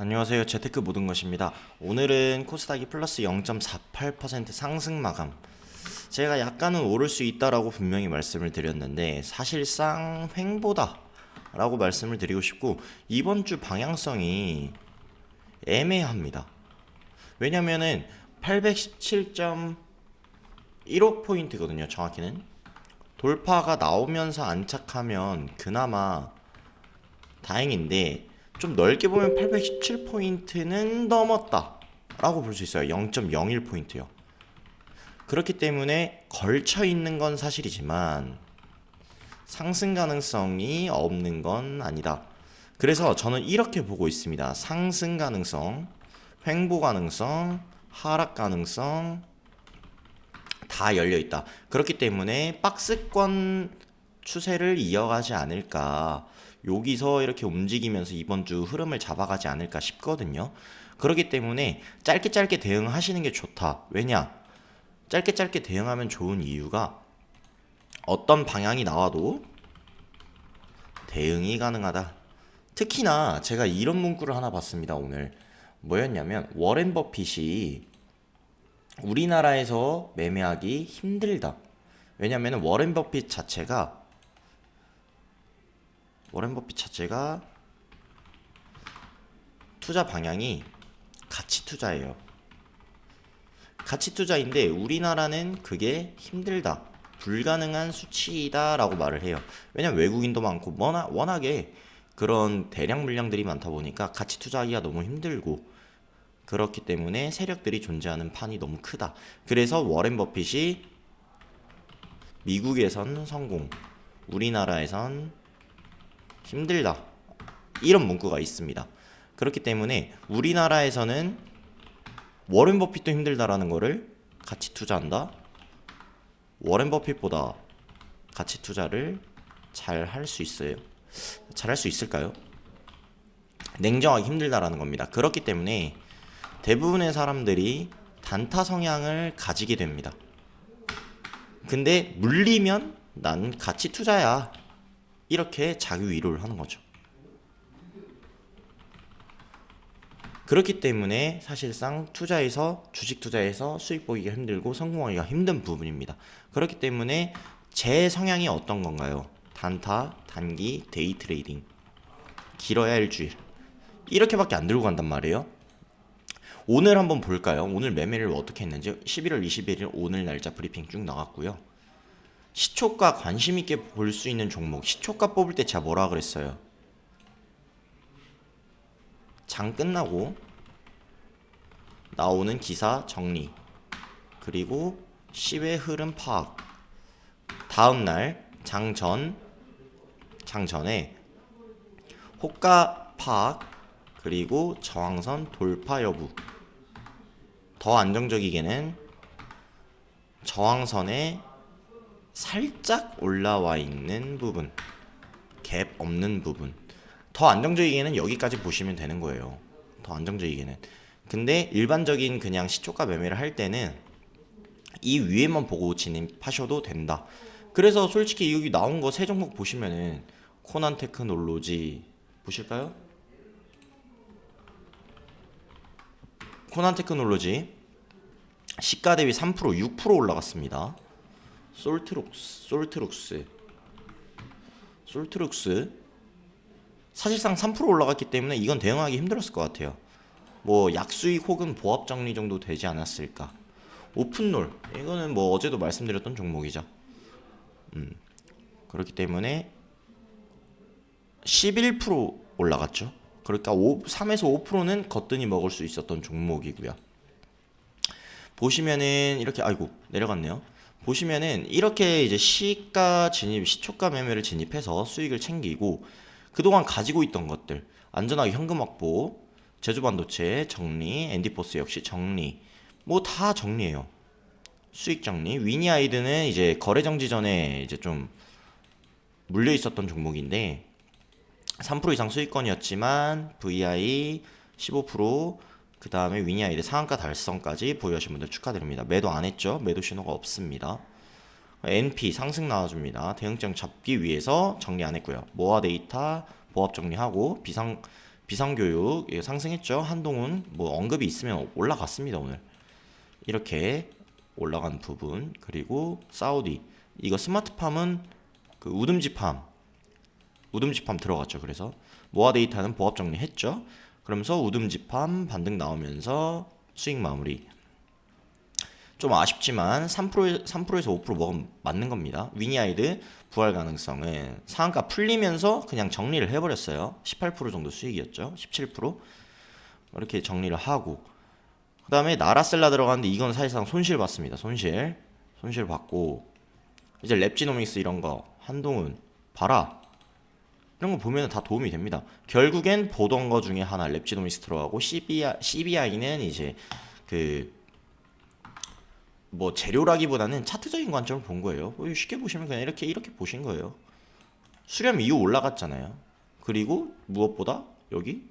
안녕하세요. 재테크 모든 것입니다. 오늘은 코스닥이 플러스 0.48% 상승 마감. 제가 약간은 오를 수 있다라고 분명히 말씀을 드렸는데 사실상 횡보다 라고 말씀을 드리고 싶고 이번 주 방향성이 애매합니다. 왜냐면은 817.15 포인트거든요. 정확히는 돌파가 나오면서 안착하면 그나마 다행인데 좀 넓게 보면 817포인트는 넘었다 라고 볼 수 있어요. 0.01포인트요. 그렇기 때문에 걸쳐 있는 건 사실이지만 상승 가능성이 없는 건 아니다. 그래서 저는 이렇게 보고 있습니다. 상승 가능성 횡보 가능성 하락 가능성 다 열려 있다. 그렇기 때문에 박스권 추세를 이어가지 않을까 여기서 이렇게 움직이면서 이번 주 흐름을 잡아가지 않을까 싶거든요. 그렇기 때문에 짧게 짧게 대응하시는 게 좋다. 왜냐? 짧게 짧게 대응하면 좋은 이유가 어떤 방향이 나와도 대응이 가능하다. 특히나 제가 이런 문구를 하나 봤습니다, 오늘. 뭐였냐면 워렌 버핏이 우리나라에서 매매하기 힘들다. 왜냐면 워렌 버핏 자체가 워렌 버핏 자체가 투자 방향이 가치 투자예요. 가치 투자인데 우리나라는 그게 힘들다. 불가능한 수치다라고 말을 해요. 왜냐면 외국인도 많고 워낙, 워낙에 그런 대량 물량들이 많다 보니까 가치 투자하기가 너무 힘들고 그렇기 때문에 세력들이 존재하는 판이 너무 크다. 그래서 워렌 버핏이 미국에선 성공, 우리나라에선 힘들다. 이런 문구가 있습니다. 그렇기 때문에 우리나라에서는 워렌 버핏도 힘들다라는 거를 같이 투자한다. 워렌 버핏보다 가치 투자를 잘 할 수 있어요. 잘 할 수 있을까요? 냉정하게 힘들다라는 겁니다. 그렇기 때문에 대부분의 사람들이 단타 성향을 가지게 됩니다. 근데 물리면 난 가치 투자야. 이렇게 자기 위로를 하는 거죠. 그렇기 때문에 사실상 투자에서 주식 투자에서 수익 보기가 힘들고 성공하기가 힘든 부분입니다. 그렇기 때문에 제 성향이 어떤 건가요? 단타, 단기, 데이 트레이딩. 길어야 일주일. 이렇게밖에 안 들고 간단 말이에요. 오늘 한번 볼까요? 오늘 매매를 어떻게 했는지 11월 21일 오늘 날짜 브리핑 쭉 나갔고요. 시초가 관심 있게 볼 수 있는 종목 시초가 뽑을 때 제가 뭐라 그랬어요? 장 끝나고 나오는 기사 정리 그리고 시외 흐름 파악 다음 날 장전 장전에 호가 파악 그리고 저항선 돌파 여부 더 안정적이게는 저항선에 살짝 올라와 있는 부분 갭 없는 부분 더 안정적이게는 여기까지 보시면 되는 거예요 더 안정적이게는 근데 일반적인 그냥 시초가 매매를 할 때는 이 위에만 보고 진입하셔도 된다 그래서 솔직히 여기 나온 거 세 종목 보시면은 코난 테크놀로지 보실까요? 코난 테크놀로지 시가 대비 3% 6% 올라갔습니다. 솔트룩스, 솔트룩스, 솔트룩스 사실상 3% 올라갔기 때문에 이건 대응하기 힘들었을 것 같아요. 뭐 약수익 혹은 보합 정리 정도 되지 않았을까. 오픈롤 이거는 뭐 어제도 말씀드렸던 종목이죠. 음 그렇기 때문에 11% 올라갔죠. 그러니까 5, 3에서 5%는 거뜬히 먹을 수 있었던 종목이고요. 보시면은 이렇게 아이고 내려갔네요. 보시면은 이렇게 이제 시가 진입, 시초가 매매를 진입해서 수익을 챙기고 그동안 가지고 있던 것들 안전하게 현금 확보, 제주반도체 정리, 앤디포스 역시 정리, 뭐 다 정리해요. 수익 정리. 위니 아이드는 이제 거래 정지 전에 이제 좀 물려 있었던 종목인데 3% 이상 수익권이었지만 VI 15% 그 다음에 위니아이드 상한가 달성까지 보유하신 분들 축하드립니다. 매도 안 했죠? 매도 신호가 없습니다. NP 상승 나와줍니다. 대응점 잡기 위해서 정리 안 했고요. 모아 데이터 보합 정리하고 비상 비상교육 예, 상승했죠. 한동훈 뭐 언급이 있으면 올라갔습니다 오늘. 이렇게 올라간 부분 그리고 사우디 이거 스마트팜은 그 우듬지팜 우듬지팜 들어갔죠. 그래서 모아 데이터는 보합 정리했죠. 그러면서 우듬지팜 반등 나오면서 수익 마무리. 좀 아쉽지만 3% 3%에서 5% 먹으면 맞는 겁니다. 위니아이드 부활 가능성은 상한가 풀리면서 그냥 정리를 해버렸어요. 18% 정도 수익이었죠. 17% 이렇게 정리를 하고 그 다음에 나라셀라 들어갔는데 이건 사실상 손실 봤습니다. 손실 손실 받고 이제 랩지노믹스 이런 거 한동훈 봐라 이런 거 보면 다 도움이 됩니다. 결국엔 보던 거 중에 하나 랩지노믹스 들어가고 CBI, CBI는 이제 그 뭐 재료라기보다는 차트적인 관점을 본 거예요. 뭐 쉽게 보시면 그냥 이렇게 이렇게 보신 거예요. 수렴 이후 올라갔잖아요. 그리고 무엇보다 여기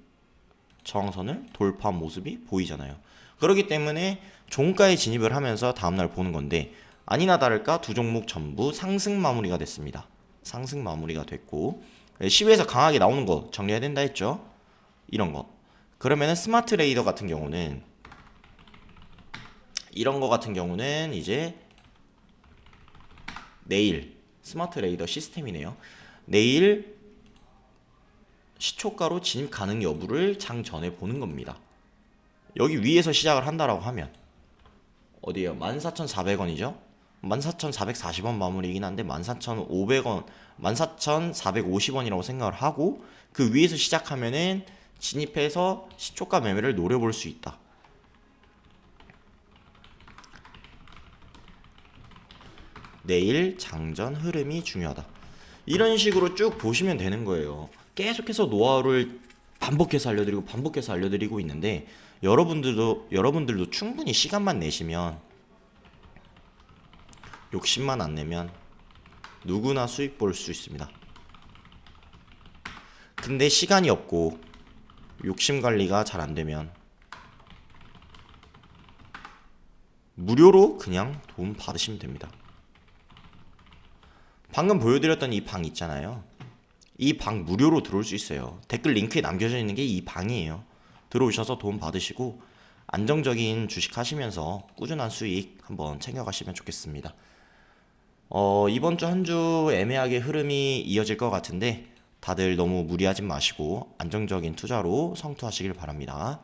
저항선을 돌파한 모습이 보이잖아요. 그렇기 때문에 종가에 진입을 하면서 다음날 보는 건데 아니나 다를까 두 종목 전부 상승 마무리가 됐습니다. 상승 마무리가 됐고 시외에서 강하게 나오는 거 정리해야 된다 했죠. 이런 거. 그러면은 스마트 레이더 같은 경우는 이런 거 같은 경우는 이제 내일 스마트 레이더 시스템이네요. 내일 시초가로 진입 가능 여부를 장 전에 보는 겁니다. 여기 위에서 시작을 한다라고 하면 어디에요? 14,400원이죠? 14,440원 마무리이긴 한데 14,500원, 14,450원이라고 생각을 하고 그 위에서 시작하면은 진입해서 시초가 매매를 노려볼 수 있다. 내일 장전 흐름이 중요하다. 이런 식으로 쭉 보시면 되는 거예요. 계속해서 노하우를 반복해서 알려드리고 반복해서 알려드리고 있는데 여러분들도 여러분들도 충분히 시간만 내시면 욕심만 안 내면 누구나 수익 볼 수 있습니다. 근데 시간이 없고 욕심 관리가 잘 안 되면 무료로 그냥 돈 받으시면 됩니다. 방금 보여드렸던 이 방 있잖아요. 이 방 무료로 들어올 수 있어요. 댓글 링크에 남겨져 있는 게 이 방이에요. 들어오셔서 돈 받으시고 안정적인 주식 하시면서 꾸준한 수익 한번 챙겨가시면 좋겠습니다. 어, 이번 주 한 주 애매하게 흐름이 이어질 것 같은데 다들 너무 무리하지 마시고 안정적인 투자로 성투하시길 바랍니다.